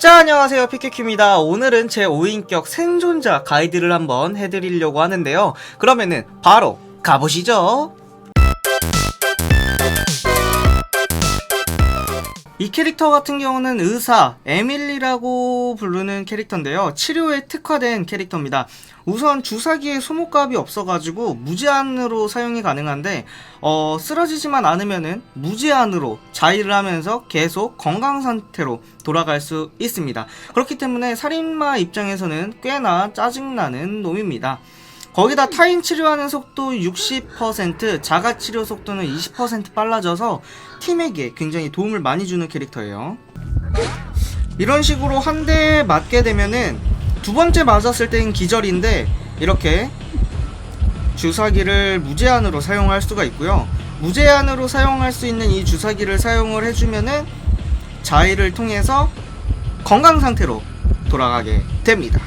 자, 안녕하세요. 피케큐입니다. 오늘은 제 5인격 생존자 가이드를 한번 해드리려고 하는데요. 그러면은 바로 가보시죠. 이 캐릭터 같은 경우는 의사 에밀리라고 부르는 캐릭터인데요. 치료에 특화된 캐릭터입니다. 우선 주사기에 소모값이 없어가지고 무제한으로 사용이 가능한데 어, 쓰러지지만 않으면은 무제한으로 자위를 하면서 계속 건강 상태로 돌아갈 수 있습니다. 그렇기 때문에 살인마 입장에서는 꽤나 짜증나는 놈입니다. 거기다 타인 치료하는 속도 60%, 자가 치료 속도는 20% 빨라져서 팀에게 굉장히 도움을 많이 주는 캐릭터예요. 이런 식으로 한 대 맞게 되면은 두 번째 맞았을 땐 기절인데 이렇게 주사기를 무제한으로 사용할 수가 있고요. 무제한으로 사용할 수 있는 이 주사기를 사용을 해주면은 자위를 통해서 건강 상태로 돌아가게 됩니다.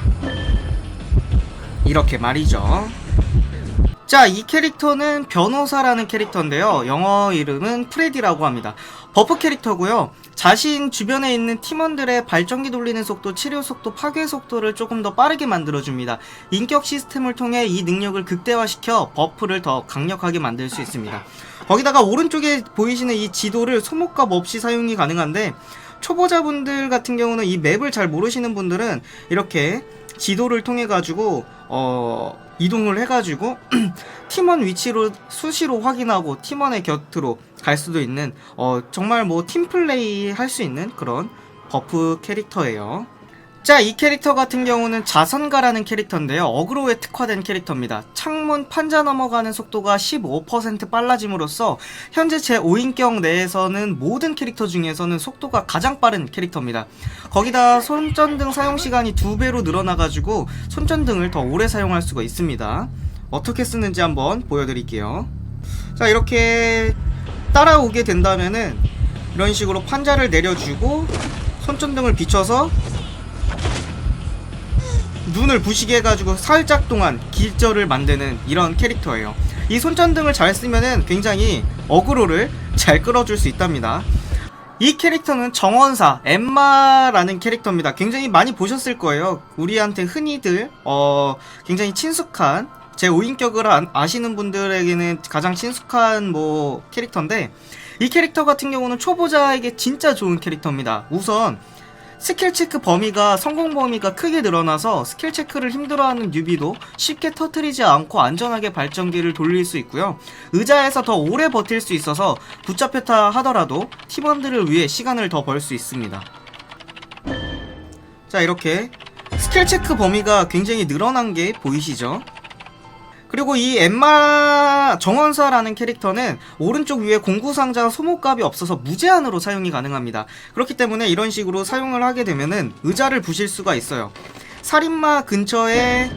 이렇게 말이죠. 자, 이 캐릭터는 변호사라는 캐릭터인데요. 영어 이름은 프레디라고 합니다. 버프 캐릭터고요. 자신 주변에 있는 팀원들의 발전기 돌리는 속도, 치료 속도, 파괴 속도를 조금 더 빠르게 만들어줍니다. 인격 시스템을 통해 이 능력을 극대화시켜 버프를 더 강력하게 만들 수 있습니다. 거기다가 오른쪽에 보이시는 이 지도를 소모값 없이 사용이 가능한데 초보자분들 같은 경우는 이 맵을 잘 모르시는 분들은 이렇게 지도를 통해 가지고 어 이동을 해가지고 팀원 위치로 수시로 확인하고 팀원의 곁으로 갈 수도 있는 어 정말 뭐 팀플레이 할 수 있는 그런 버프 캐릭터예요. 자, 이 캐릭터 같은 경우는 자선가라는 캐릭터인데요. 어그로에 특화된 캐릭터입니다. 창문 판자 넘어가는 속도가 15% 빨라짐으로써 현재 제 5인격 내에서는 모든 캐릭터 중에서는 속도가 가장 빠른 캐릭터입니다. 거기다 손전등 사용 시간이 두 배로 늘어나가지고 손전등을 더 오래 사용할 수가 있습니다. 어떻게 쓰는지 한번 보여드릴게요. 자, 이렇게 따라오게 된다면은 이런 식으로 판자를 내려주고 손전등을 비춰서 눈을 부시게 해가지고 살짝 동안 길절을 만드는 이런 캐릭터예요. 이 손전등을 잘 쓰면은 굉장히 어그로를 잘 끌어줄 수 있답니다. 이 캐릭터는 정원사 엠마라는 캐릭터입니다. 굉장히 많이 보셨을 거예요. 우리한테 흔히들 어 굉장히 친숙한 제 5인격을 아시는 분들에게는 가장 친숙한 뭐 캐릭터인데 이 캐릭터 같은 경우는 초보자에게 진짜 좋은 캐릭터입니다. 우선 스킬 체크 범위가 성공 범위가 크게 늘어나서 스킬 체크를 힘들어하는 뉴비도 쉽게 터트리지 않고 안전하게 발전기를 돌릴 수 있고요. 의자에서 더 오래 버틸 수 있어서 붙잡혔다 하더라도 팀원들을 위해 시간을 더 벌 수 있습니다. 자 이렇게 스킬 체크 범위가 굉장히 늘어난 게 보이시죠? 그리고 이 엠마 정원사라는 캐릭터는 오른쪽 위에 공구상자 소모값이 없어서 무제한으로 사용이 가능합니다. 그렇기 때문에 이런 식으로 사용을 하게 되면은 의자를 부실 수가 있어요. 살인마 근처에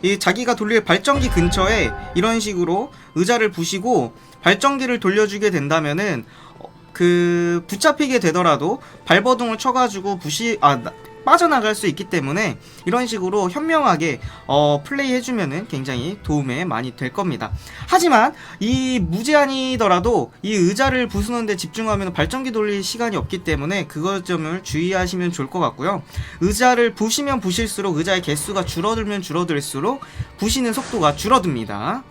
이 자기가 돌릴 발전기 근처에 이런 식으로 의자를 부시고 발전기를 돌려주게 된다면은 어, 그 붙잡히게 되더라도 발버둥을 쳐가지고 부시 아 나- 빠져나갈 수 있기 때문에 이런 식으로 현명하게 어, 플레이 해주면은 굉장히 도움에 많이 될 겁니다. 하지만 이 무제한이더라도 이 의자를 부수는데 집중하면 발전기 돌릴 시간이 없기 때문에 그것 점을 주의하시면 좋을 것 같고요. 의자를 부시면 부실수록 의자의 개수가 줄어들면 줄어들수록 부시는 속도가 줄어듭니다.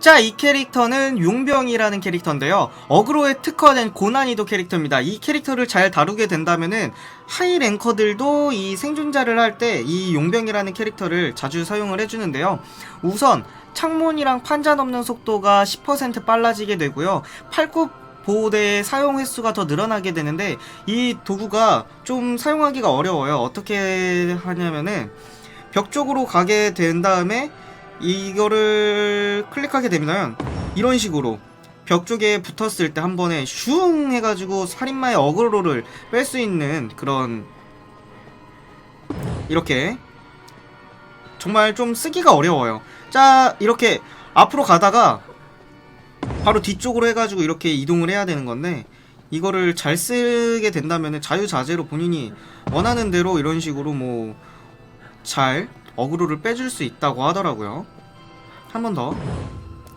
자, 이 캐릭터는 용병이라는 캐릭터인데요. 어그로에 특화된 고난이도 캐릭터입니다. 이 캐릭터를 잘 다루게 된다면은 하이 랭커들도 이 생존자를 할 때 이 용병이라는 캐릭터를 자주 사용을 해주는데요. 우선 창문이랑 판자 넘는 속도가 10% 빨라지게 되고요. 팔굽 보호대의 사용 횟수가 더 늘어나게 되는데 이 도구가 좀 사용하기가 어려워요. 어떻게 하냐면은 벽 쪽으로 가게 된 다음에 이거를 클릭하게 되면 이런 식으로 벽 쪽에 붙었을 때 한 번에 슝 해가지고 살인마의 어그로를 뺄 수 있는 그런 이렇게 정말 좀 쓰기가 어려워요. 자 이렇게 앞으로 가다가 바로 뒤쪽으로 해가지고 이렇게 이동을 해야 되는 건데 이거를 잘 쓰게 된다면 자유자재로 본인이 원하는 대로 이런 식으로 뭐 잘 어그로를 빼줄 수 있다고 하더라고요. 한 번 더.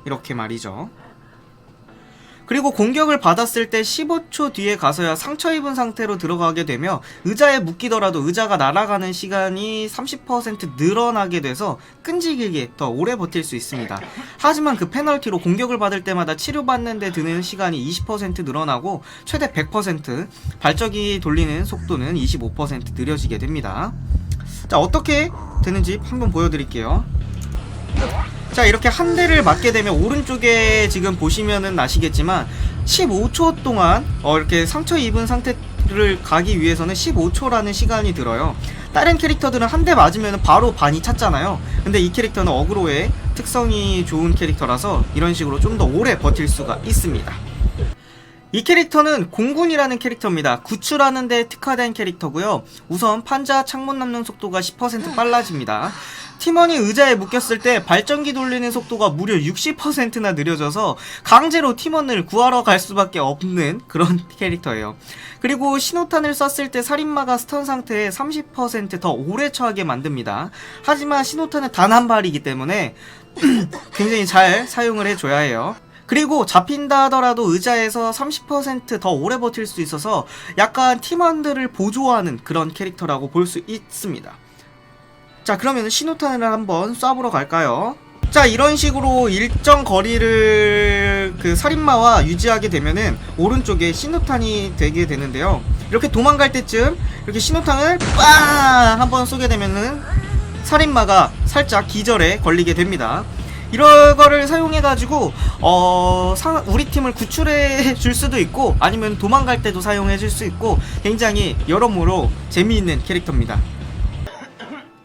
이렇게 말이죠. 그리고 공격을 받았을 때 15초 뒤에 가서야 상처 입은 상태로 들어가게 되며 의자에 묶이더라도 의자가 날아가는 시간이 30% 늘어나게 돼서 끈질기게 더 오래 버틸 수 있습니다. 하지만 그 페널티로 공격을 받을 때마다 치료받는데 드는 시간이 20% 늘어나고 최대 100% 발적이 돌리는 속도는 25% 느려지게 됩니다. 자 어떻게 되는지 한번 보여드릴게요. 자 이렇게 한 대를 맞게 되면 오른쪽에 지금 보시면은 아시겠지만 15초 동안 어, 이렇게 상처 입은 상태를 가기 위해서는 15초라는 시간이 들어요. 다른 캐릭터들은 한 대 맞으면 바로 반이 찼잖아요. 근데 이 캐릭터는 어그로의 특성이 좋은 캐릭터라서 이런 식으로 좀 더 오래 버틸 수가 있습니다 이 캐릭터는 공군이라는 캐릭터입니다. 구출하는 데 특화된 캐릭터고요. 우선 판자 창문 남는 속도가 10% 빨라집니다. 팀원이 의자에 묶였을 때 발전기 돌리는 속도가 무려 60%나 느려져서 강제로 팀원을 구하러 갈 수밖에 없는 그런 캐릭터예요. 그리고 신호탄을 쐈을 때 살인마가 스턴 상태에 30%더 오래 처하게 만듭니다. 하지만 신호탄은 단 한 발이기 때문에 굉장히 잘 사용을 해줘야 해요. 그리고 잡힌다 하더라도 의자에서 30%더 오래 버틸 수 있어서 약간 팀원들을 보조하는 그런 캐릭터라고 볼 수 있습니다. 자, 그러면 신호탄을 한번 쏴보러 갈까요? 자, 이런 식으로 일정 거리를 그 살인마와 유지하게 되면은 오른쪽에 신호탄이 되게 되는데요. 이렇게 도망갈 때쯤 이렇게 신호탄을 빵! 한번 쏘게 되면은 살인마가 살짝 기절에 걸리게 됩니다. 이런 거를 사용해가지고 어 상, 우리 팀을 구출해 줄 수도 있고 아니면 도망갈 때도 사용해 줄 수 있고 굉장히 여러모로 재미있는 캐릭터입니다.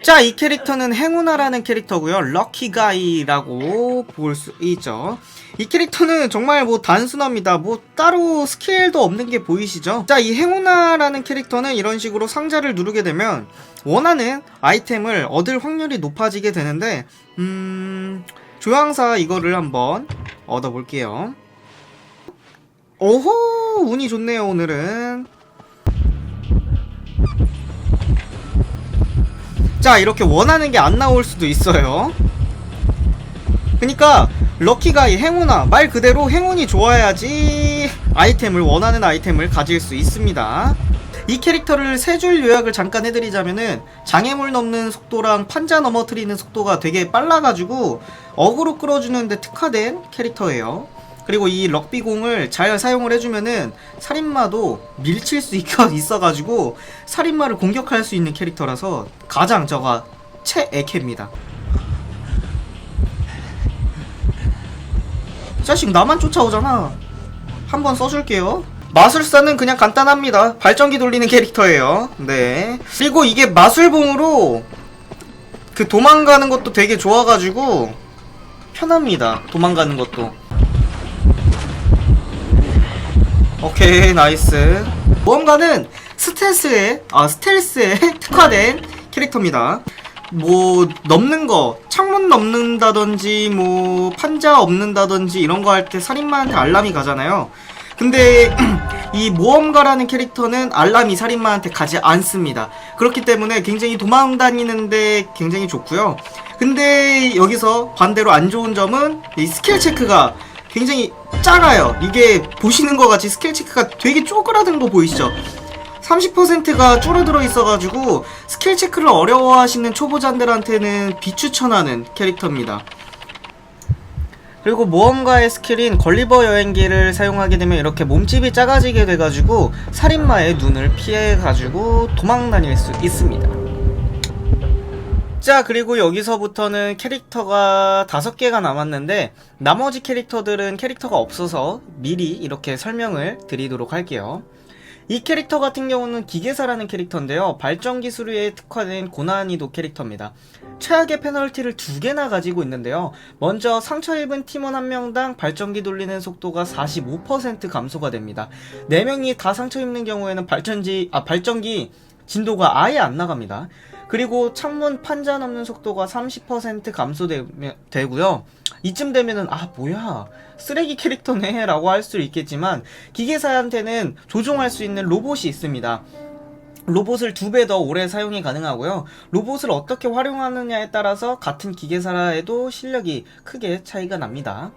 자, 이 캐릭터는 행운아라는 캐릭터고요. 럭키 가이라고 볼 수 있죠. 이 캐릭터는 정말 뭐 단순합니다. 뭐 따로 스킬도 없는 게 보이시죠? 자, 이 행운아라는 캐릭터는 이런 식으로 상자를 누르게 되면 원하는 아이템을 얻을 확률이 높아지게 되는데 음... 조향사 이거를 한번 얻어볼게요. 오호! 운이 좋네요, 오늘은. 자, 이렇게 원하는 게 안 나올 수도 있어요. 그니까, 럭키가이 행운아, 말 그대로 행운이 좋아야지 아이템을, 원하는 아이템을 가질 수 있습니다. 이 캐릭터를 세 줄 요약을 잠깐 해드리자면은 장애물 넘는 속도랑 판자 넘어뜨리는 속도가 되게 빨라가지고 어그로 끌어주는데 특화된 캐릭터예요. 그리고 이 럭비공을 잘 사용을 해주면은 살인마도 밀칠 수 있어가지고 살인마를 공격할 수 있는 캐릭터라서 가장 저가 최애캐입니다. 자식 나만 쫓아오잖아. 한번 써줄게요. 마술사는 그냥 간단합니다. 발전기 돌리는 캐릭터예요. 네. 그리고 이게 마술봉으로 그 도망가는 것도 되게 좋아가지고 편합니다. 도망가는 것도. 오케이, 나이스. 모험가는 스텔스에, 아, 스텔스에 특화된 캐릭터입니다. 뭐, 넘는 거, 창문 넘는다든지, 뭐, 판자 없는다든지, 이런 거 할 때 살인마한테 알람이 가잖아요. 근데 이 모험가라는 캐릭터는 알람이 살인마한테 가지 않습니다. 그렇기 때문에 굉장히 도망 다니는데 굉장히 좋고요. 근데 여기서 반대로 안 좋은 점은 이 스킬 체크가 굉장히 작아요. 이게 보시는 것 같이 스킬 체크가 되게 쪼그라든 거 보이시죠? 30%가 줄어들어 있어가지고 스킬 체크를 어려워하시는 초보자들한테는 비추천하는 캐릭터입니다. 그리고 모험가의 스킬인 걸리버 여행기를 사용하게 되면 이렇게 몸집이 작아지게 돼가지고 살인마의 눈을 피해가지고 도망 다닐 수 있습니다. 자 그리고 여기서부터는 캐릭터가 다섯 개가 남았는데 나머지 캐릭터들은 캐릭터가 없어서 미리 이렇게 설명을 드리도록 할게요. 이 캐릭터 같은 경우는 기계사라는 캐릭터인데요. 발전기 수류에 특화된 고난이도 캐릭터입니다. 최악의 페널티를 두 개나 가지고 있는데요. 먼저 상처 입은 팀원 한 명당 발전기 돌리는 속도가 45% 감소가 됩니다. 4명이 다 상처 입는 경우에는 발전지, 아, 발전기 진도가 아예 안 나갑니다. 그리고 창문 판자 넘는 속도가 30% 감소되고요. 이쯤 되면은 아 뭐야 쓰레기 캐릭터네 라고 할 수 있겠지만 기계사한테는 조종할 수 있는 로봇이 있습니다. 로봇을 두 배 더 오래 사용이 가능하고요. 로봇을 어떻게 활용하느냐에 따라서 같은 기계사라에도 실력이 크게 차이가 납니다.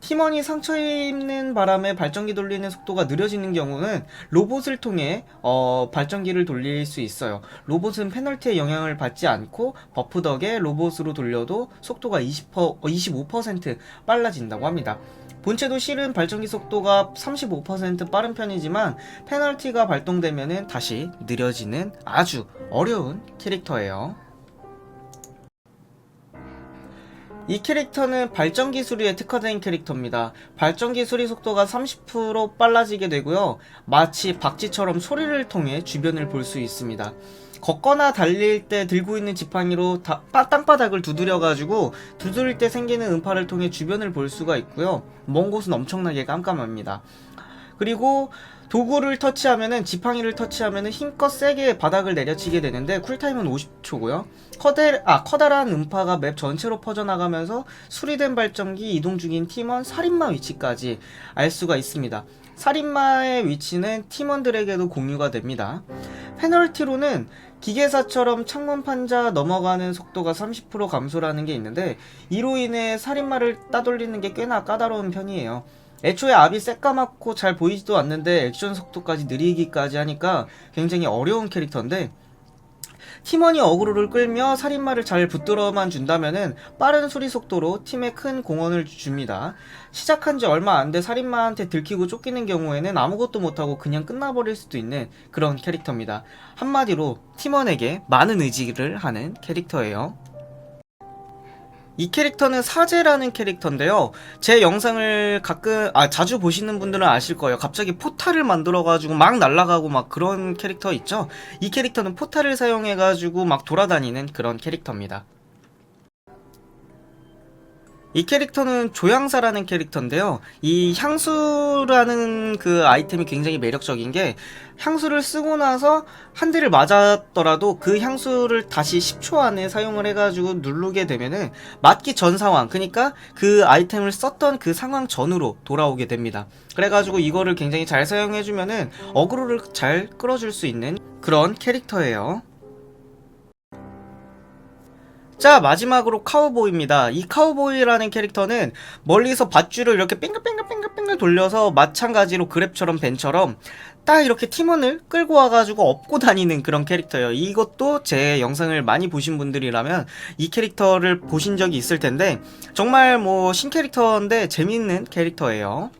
팀원이 상처 입는 바람에 발전기 돌리는 속도가 느려지는 경우는 로봇을 통해 어, 발전기를 돌릴 수 있어요. 로봇은 페널티의 영향을 받지 않고 버프 덕에 로봇으로 돌려도 속도가 20%, 어, 25% 빨라진다고 합니다. 본체도 실은 발전기 속도가 35% 빠른 편이지만 페널티가 발동되면 다시 느려지는 아주 어려운 캐릭터예요. 이 캐릭터는 발전 기술에 특화된 캐릭터입니다. 발전 기술의 속도가 30% 빨라지게 되고요. 마치 박쥐처럼 소리를 통해 주변을 볼 수 있습니다. 걷거나 달릴 때 들고 있는 지팡이로 다- 빠- 땅바닥을 두드려가지고 두드릴 때 생기는 음파를 통해 주변을 볼 수가 있고요. 먼 곳은 엄청나게 깜깜합니다. 그리고 도구를 터치하면은 지팡이를 터치하면은 힘껏 세게 바닥을 내려치게 되는데 쿨타임은 50초고요. 커대 아 커다란 음파가 맵 전체로 퍼져나가면서 수리된 발전기 이동 중인 팀원 살인마 위치까지 알 수가 있습니다. 살인마의 위치는 팀원들에게도 공유가 됩니다. 페널티로는 기계사처럼 창문 판자 넘어가는 속도가 30% 감소라는 게 있는데 이로 인해 살인마를 따돌리는 게 꽤나 까다로운 편이에요. 애초에 압이 새까맣고 잘 보이지도 않는데 액션 속도까지 느리기까지 하니까 굉장히 어려운 캐릭터인데 팀원이 어그로를 끌며 살인마를 잘 붙들어만 준다면은 빠른 수리 속도로 팀에 큰 공헌을 줍니다. 시작한 지 얼마 안 돼 살인마한테 들키고 쫓기는 경우에는 아무것도 못하고 그냥 끝나버릴 수도 있는 그런 캐릭터입니다. 한마디로 팀원에게 많은 의지를 하는 캐릭터예요. 이 캐릭터는 사제라는 캐릭터인데요. 제 영상을 가끔 아 자주 보시는 분들은 아실 거예요. 갑자기 포탈을 만들어 가지고 막 날아가고 막 그런 캐릭터 있죠. 이 캐릭터는 포탈을 사용해 가지고 막 돌아다니는 그런 캐릭터입니다. 이 캐릭터는 조향사라는 캐릭터인데요. 이 향수라는 그 아이템이 굉장히 매력적인 게 향수를 쓰고 나서 한 대를 맞았더라도 그 향수를 다시 10초 안에 사용을 해가지고 누르게 되면은 맞기 전 상황, 그러니까 그 아이템을 썼던 그 상황 전으로 돌아오게 됩니다. 그래가지고 이거를 굉장히 잘 사용해주면은 어그로를 잘 끌어줄 수 있는 그런 캐릭터예요. 자 마지막으로 카우보이입니다. 이 카우보이라는 캐릭터는 멀리서 밧줄을 이렇게 뺑글뺑글뺑글뺑글 돌려서 마찬가지로 그랩처럼 벤처럼 딱 이렇게 팀원을 끌고 와가지고 업고 다니는 그런 캐릭터예요. 이것도 제 영상을 많이 보신 분들이라면 이 캐릭터를 보신 적이 있을 텐데 정말 뭐 신캐릭터인데 재밌는 캐릭터예요.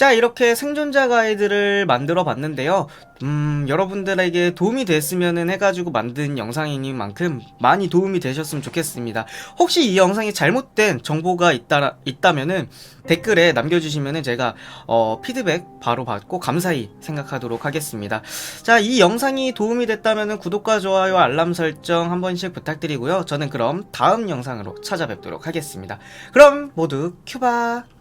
자, 이렇게 생존자 가이드를 만들어 봤는데요. 음, 여러분들에게 도움이 됐으면 해가지고 만든 영상이니만큼 많이 도움이 되셨으면 좋겠습니다. 혹시 이 영상이 잘못된 정보가 있다, 있다면은 댓글에 남겨주시면은 제가, 어, 피드백 바로 받고 감사히 생각하도록 하겠습니다. 자, 이 영상이 도움이 됐다면은 구독과 좋아요, 알람 설정 한 번씩 부탁드리고요. 저는 그럼 다음 영상으로 찾아뵙도록 하겠습니다. 그럼 모두 큐바!